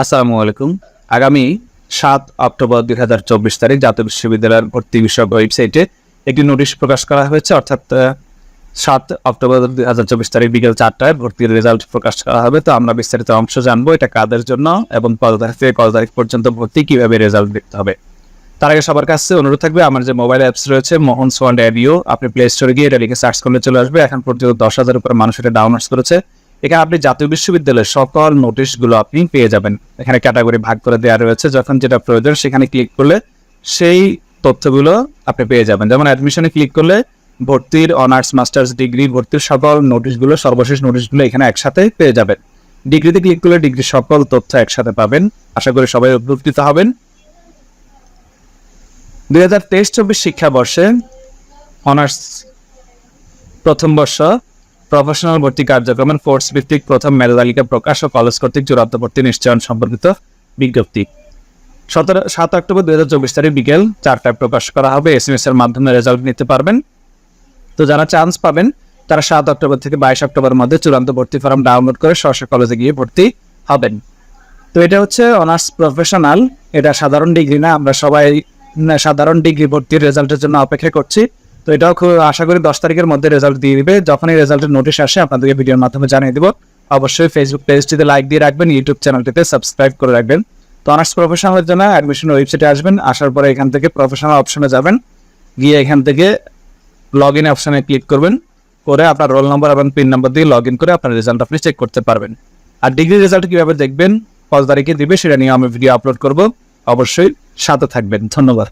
আসসালামু আলাইকুম। আগামী সাত অক্টোবর দুই হাজার চব্বিশ তারিখ জাতীয় বিশ্ববিদ্যালয়ের ভর্তি বিষয়ক ওয়েবসাইটে একটি নোটিশ প্রকাশ করা হয়েছে। অর্থাৎ সাত অক্টোবর দুই হাজার চব্বিশ তারিখ বিকেল চারটায় ভর্তির রেজাল্ট প্রকাশ করা হবে। তো আমরা বিস্তারিত অংশ জানব, এটা কাদের জন্য এবং কত তারিখ থেকে কত তারিখ পর্যন্ত ভর্তি, কীভাবে রেজাল্ট দেখতে হবে। তার আগে সবার কাছে অনুরোধ থাকবে, আমার যে মোবাইল অ্যাপস রয়েছে মোহন সোয়ান অ্যাডিও আপনি প্লে স্টোরে গিয়ে এটা লিখে সার্চ করলে চলে আসবে। এখন পর্যন্ত দশ হাজার উপরে মানুষ এটা ডাউনলোড করেছে। এখানে আপনি জাতীয় বিশ্ববিদ্যালয়ের সকল নোটিশগুলো আপনি পেয়ে যাবেন। এখানে ক্যাটাগরি ভাগ করে দেওয়া রয়েছে, যখন যেটা প্রয়োজন সেখানে ক্লিক করলে সেই তথ্যগুলো আপনি পেয়ে যাবেন। যেমন অ্যাডমিশনে ক্লিক করলে ভর্তির অনার্স মাস্টার্স ডিগ্রি ভর্তির সকল নোটিশগুলো, সর্বশেষ নোটিশগুলো এখানে একসাথে পেয়ে যাবেন। ডিগ্রিতে ক্লিক করলে ডিগ্রির সকল তথ্য একসাথে পাবেন। আশা করি সবাই উপকৃত হবেন। দুই হাজার তেইশ চব্বিশ শিক্ষাবর্ষে অনার্স প্রথম বর্ষ প্রফেশনাল ভর্তি কার্যক্রমের কোর্স ভিত্তিক প্রথম মেধা তালিকা প্রকাশ ও কলেজ কর্তৃক চূড়ান্ত ভর্তি নিশ্চয়ন সম্পর্কিত বিজ্ঞপ্তি। সতেরো, সাত অক্টোবর দুই হাজার চব্বিশ তারিখ বিকেল চারটায় প্রকাশ করা হবে। এস এম এস এর মাধ্যমে রেজাল্ট নিতে পারবেন। তো যারা চান্স পাবেন, তারা সাত অক্টোবর থেকে বাইশ অক্টোবরের মধ্যে চূড়ান্ত ভর্তি ফর্ম ডাউনলোড করে সরাসরি কলেজে গিয়ে ভর্তি হবেন। তো এটা হচ্ছে অনার্স প্রফেশনাল এটা সাধারণ ডিগ্রি না, আমরা সবাই, সাধারণ ডিগ্রি ভর্তির রেজাল্টের জন্য অপেক্ষা করছি। তো এটাও খুব আশা করি দশ তারিখের মধ্যে রেজাল্ট দিয়ে দিবে। যখনই রেজাল্টের নোটিশ আসে আপনাদেরকে ভিডিওর মাধ্যমে জানিয়ে দিব। অবশ্যই ফেসবুক পেজটিতে লাইক দিয়ে রাখবেন ইউটিউব চ্যানেলটিতে সাবস্ক্রাইব করে রাখবেন। তো অনার্স প্রফেশনালের জন্য অ্যাডমিশন ওয়েবসাইটে আসবেন, আসার পরে এখান থেকে প্রফেশনাল অপশনে যাবেন। গিয়ে এখান থেকে লগ ইন অপশানে ক্লিক করবেন। করে আপনার রোল নম্বর এবং পিন নম্বর দিয়ে লগ ইন করে আপনার রেজাল্ট আপনি চেক করতে পারবেন। আর ডিগ্রি রেজাল্ট কীভাবে দেখবেন, কত তারিখে দিবে, সেটা নিয়ে আমি ভিডিও আপলোড করব। অবশ্যই সাথে থাকবেন। ধন্যবাদ।